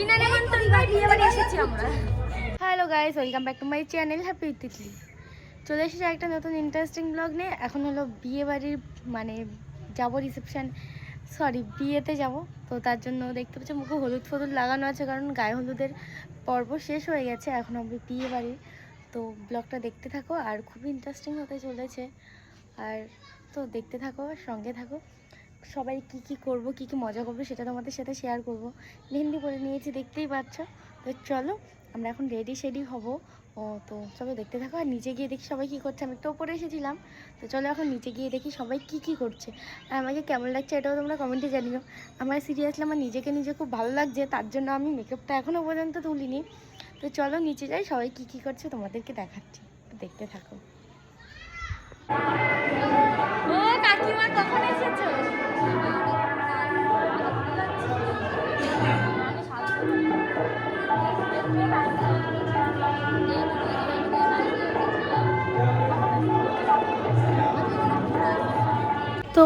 বিনা নেমন্তন্ন বিয়ে বাড়ি এসেছি আমরা। Hello guys welcome back to my channel happy Titli চলে এসেছি একটা নতুন ইন্টারেস্টিং ব্লগ নিয়ে। এখন হলো বিয়ে বাড়ির মানে যাব রিসেপশন সরি বিয়েতে যাব। তো তার জন্য দেখতে পাচ্ছি মুখে হলুদ ফলুদ লাগানো আছে, কারণ গায়ে হলুদের পর্ব শেষ হয়ে গেছে এখন অব্দি বিয়ে বাড়ির। তো ব্লগটা দেখতে থাকো, আর খুবই ইন্টারেস্টিং হতে চলেছে। আর তো দেখতে থাকো, সঙ্গে থাকো। সবাই কি কি করব, কি কি মজা করব সেটা তোমাদের সাথে শেয়ার করব। মেহেন্দি পরে নিয়েছি, দেখতেই পাচ্ছ। তো চলো, আমরা এখন রেডি শেডি হব। ও, তো চলো দেখতে থাকো, আর নিচে গিয়ে দেখি সবাই কী করছে। আমি একটু ওপরে এসেছিলাম। তো চলো এখন নিচে গিয়ে দেখি সবাই কি কি করছে। আর আমাকে কেমন লাগছে এটাও তোমরা কমেন্টে জানিও। আমার সিরিয়াসলি আমার নিজেকে নিজে খুব ভালো লাগছে, তার জন্য আমি মেকআপটা এখনও পর্যন্ত তুলিনি। তো চলো নিচে যাই, সবাই কি কি করছে তোমাদেরকে দেখাচ্ছি। তো দেখতে থাকো। ও, কাকিমা, কখন এসেছ? তো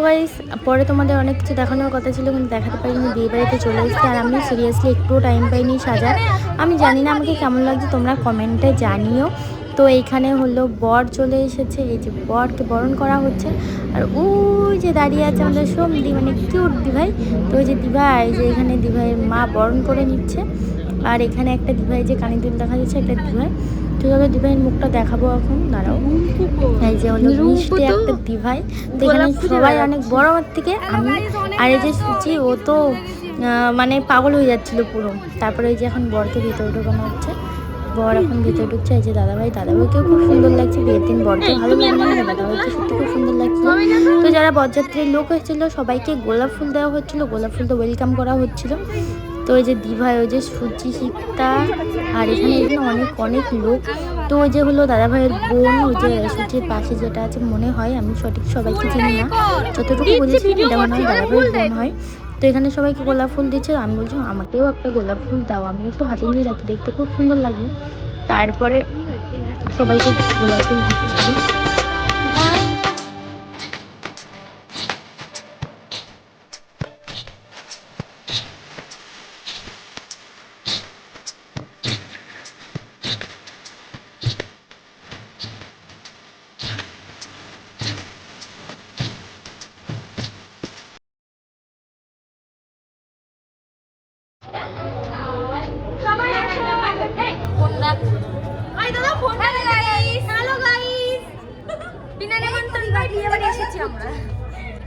গাইস পরে তোমাদের অনেক কিছু দেখানোর কথা ছিল, কিন্তু দেখাতে পারিনি, বিয়ে বাড়িতে চলে এসেছি, আর আমি সিরিয়াসলি একটুও টাইম পাইনি সাজার। আমি জানি না আমাকে কেমন লাগছে, তোমরা কমেন্টে জানিও। তো এইখানে হলো বর চলে এসেছে এই যে বরকে বরণ করা হচ্ছে। আর ওই যে দাঁড়িয়ে আছে আমাদের সন্ধি মানে কিউট দিভাই। তো ওই যে দিভাই যে এখানে দিভাইয়ের মা বরণ করে নিচ্ছে। আর এখানে একটা দিভাই যে কানে দুল দেখা যাচ্ছে একটা দিভাই। তো চলো দিভাইয়ের মুখটা দেখাবো এখন দাঁড়াও। এই যে হলো মিষ্টি একটা দিভাই। তো এখানে সবাই অনেক বড় আমার থেকে আমি আর এই যে সুচি ও তো মানে পাগল হয়ে যাচ্ছিল পুরো। তারপরে ওই যে এখন বরকে ভিতরে ঢোকানো হচ্ছে। বর এখন ভিতরে ঢুকছে এই যে দাদাভাই দাদাভাইকেও খুব সুন্দর লাগছে বিয়ের দিন বরকে ভালো লাগছে না দাদাভাইকে সত্যি খুব সুন্দর লাগছে। তো যারা বরযাত্রীর লোক হয়েছিল সবাইকে গোলাপ ফুল দেওয়া হচ্ছিল গোলাপ ফুলটা ওয়েলকাম করা হচ্ছিল। তো ওই যে দিভাই ওই যে সুচি শিকতা আর এখানে এখানে অনেক অনেক লোক। তো ওই যে হলো দাদাভাইয়ের বোন ওই যে সুচির পাশে যেটা আছে মনে হয় আমি সঠিক সবাইকে চিনি না। যতটুকু বুঝেছি এটা মনে হয় দাদাভাইয়ের বোন হয়। তো এখানে সবাইকে গোলাপ ফুল দিচ্ছে, আমি বলছি, আমাকেও একটা গোলাপ ফুল দাও। আমি একটু হাতে নিয়ে রাখি দেখতে খুব সুন্দর লাগে তারপরে সবাইকে গোলাপ ফুল দিচ্ছি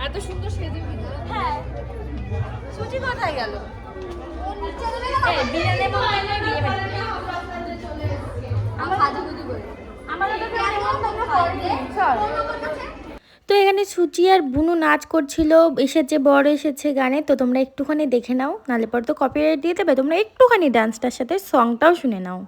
এত সুন্দর সেজে হ্যাঁ সুচি কোথায় গেল বিয়ে বিয়ে আমরা সাজুগুজু করি আমাদের তো বিনা নেমন্তন্ন করবে চল তো এখানে সুচি আর বুনু নাচ করছিল, এসেছে বড় এসেছে গানে, তো তোমরা একটুখানি দেখে নাও, নাহলে পরে তো কপিরাইট দিয়ে দেবে, তোমরা একটুখানি ডান্সটার সাথে সংটাও শুনে নাও।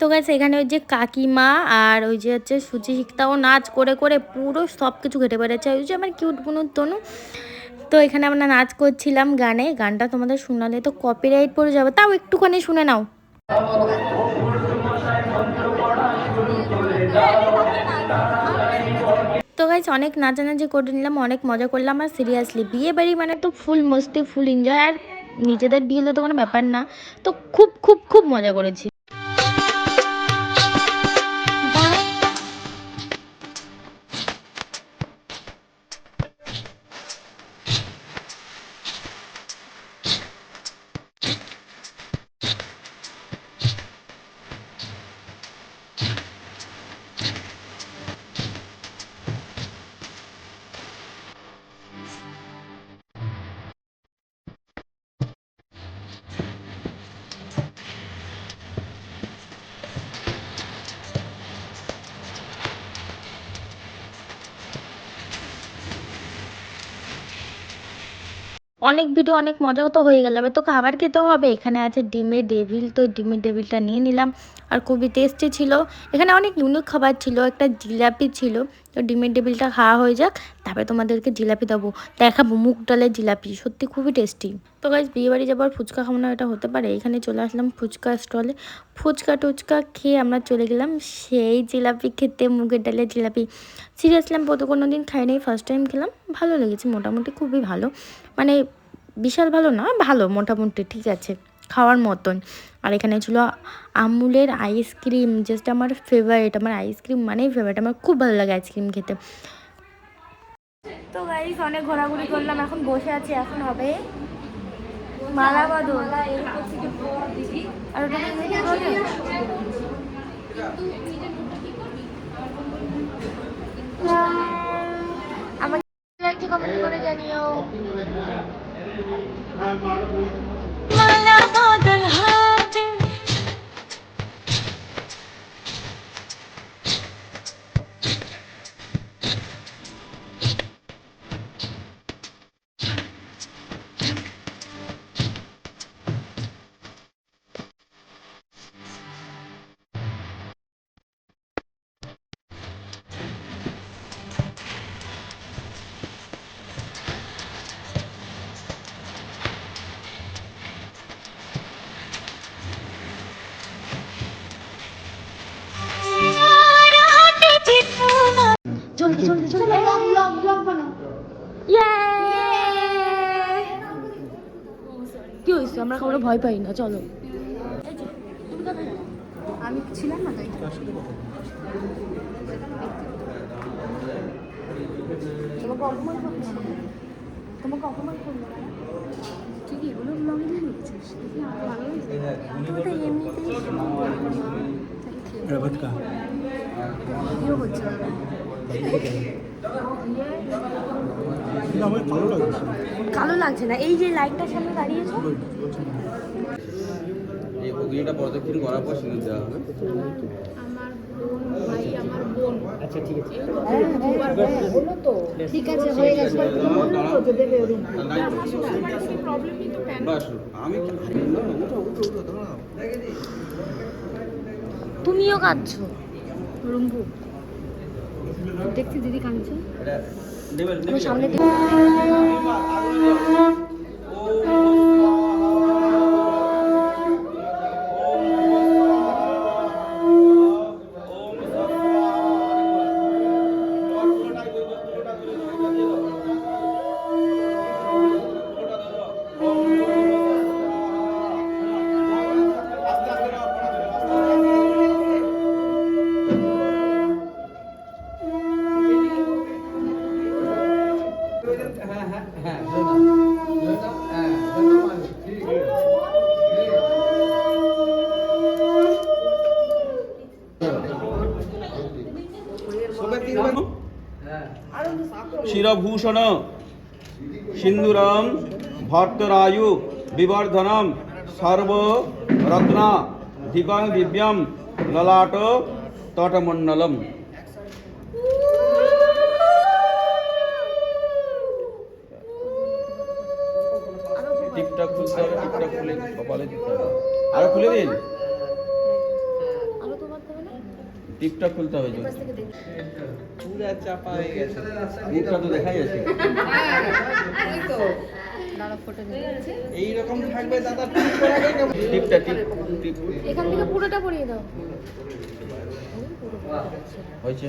তো গেছে এখানে ওই যে কাকিমা আর ওই যে হচ্ছে সুচি শিকতাও নাচ করে করে পুরো সব কিছু ঘেটে বেড়েছে। ওই যে আমার কিউট বুনুর তনু। তো এখানে আমরা নাচ করছিলাম গানে। গানটা তোমাদের শোনালে তো কপিরাইট পড়ে যাবে। তাও একটুখানি শুনে নাও। তো গাইজ অনেক নাচানাচি করে নিলাম, অনেক মজা করলাম। আর সিরিয়াসলি বিয়ে বাড়ি মানে তো ফুল মস্তি ফুল এনজয় আর নিজেদের বিয়ে তো কোনো ব্যাপার না। তো খুব খুব খুব মজা করেছি। অনেক ভিডিও অনেক মজাও তো হয়ে গেল। তো খাবার খেতে হবে। এখানে আছে ডিমের ডেভিল তো ডিমের ডেভিলটা নিয়ে নিলাম। আর খুবই টেস্টি ছিল। এখানে অনেক ইউনিক খাবার ছিল। একটা জিলাপি ছিল। তো ডিমের ডেভিলটা খাওয়া হয়ে যাক। তারপরে তোমাদেরকে জিলাপি দেবো। দেখাবো মুগ ডালের জিলাপি। সত্যি খুবই টেস্টি তো গাছ বিয়ে বাড়ি যাবার ফুচকা খাব এটা হতে পারে। এখানে চলে আসলাম ফুচকা স্টলে ফুচকা টুচকা খেয়ে আমরা চলে গেলাম সেই জিলাপি খেতে, মুগের ডালের জিলাপি। সিরিয়াসলি আমি প্রত কোনো দিন খাই খাইনি। ফার্স্ট টাইম খেলাম। ভালো লেগেছে। মোটামুটি খুবই ভালো। মানে বিশাল ভালো না? ভালো, মোটামুটি ঠিক আছে, খাওয়ার মতন। আর এখানে ছিল আমুলের আইসক্রিম জাস্ট আমার ফেভারিট আমার আইসক্রিম মানেই ফেভারিট আমার খুব ভালো লাগে আইসক্রিম খেতে। তো গাইস অনেক ঘোরাঘুরি করলাম, এখন বসে আছি, এখন হবে আর ওটা আমরা ভয় পাই না চলো। আমি ছিলাম না তোমাকে অপমান করছি? তোমাকে অপমান করল তুই কি এগুলো ব্লগে নিয়ে নিচ্ছিস? কালো লাগছে না। এই যে লাইটটার সামনে দাঁড়িয়েছো? এই অগ্নিটা প্রদক্ষিণ করার পর সিঁদুর দেওয়া হবে। ঠিক আছে। হয়ে গেছে। আমি তুমিও কাঁদছো। রুম্বু দেখছি দিদি কাঁদছে। সামনে শিরভূষণ সিন্দুরম ভর্তরায়ু বিবর্ধনম সর্বরত্না দীপং দিব্যম ললাট তটমণ্ডলম। টিপটা খুলে কপালে দিতে হবে। আরও খুলে দিন। টিপটা খুলতে হবে। পুরা চাপা হয়ে গেছে। মুখটা তো দেখাই ফটো এইরকম থাকবে দাদা টিপটা টিপ টিপ এখান থেকে পুরোটা পরিয়ে দাও। হয়েছে?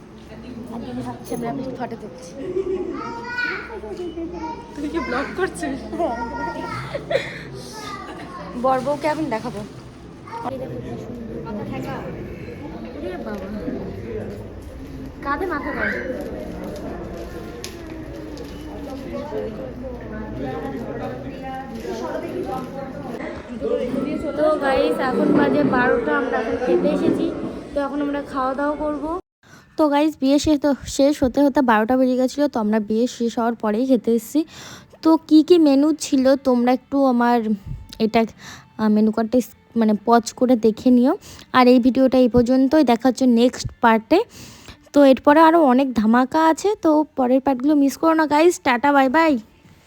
দিদি ভাবছি আমরা ফটো তুলছি। তুই কি ব্লগ করছিস বর এখন দেখাবো। বাবা। কাঁধে মাথা দেয় তো গাইস এখন বাজে বারোটা আমরা এখন খেতে এসেছি। তো এখন আমরা খাওয়া দাওয়া করব। তো গাইজ বিয়ে শেষ তো, শেষ হতে হতে বারোটা বেজে গেছিল, তো আমরা বিয়ে শেষ হওয়ার পরেই খেতে এসেছি। তো কি কি মেনু ছিল তোমরা একটু আমার এটা মেনু কার্ডটা মানে পচ করে দেখে নিও। আর এই ভিডিওটা এই পর্যন্তই, দেখা হচ্ছে নেক্সট পার্টে তো এরপরে আরও অনেক ধামাকা আছে, তো পরের পার্টগুলো মিস করো না গাইজ টাটা বাই বাই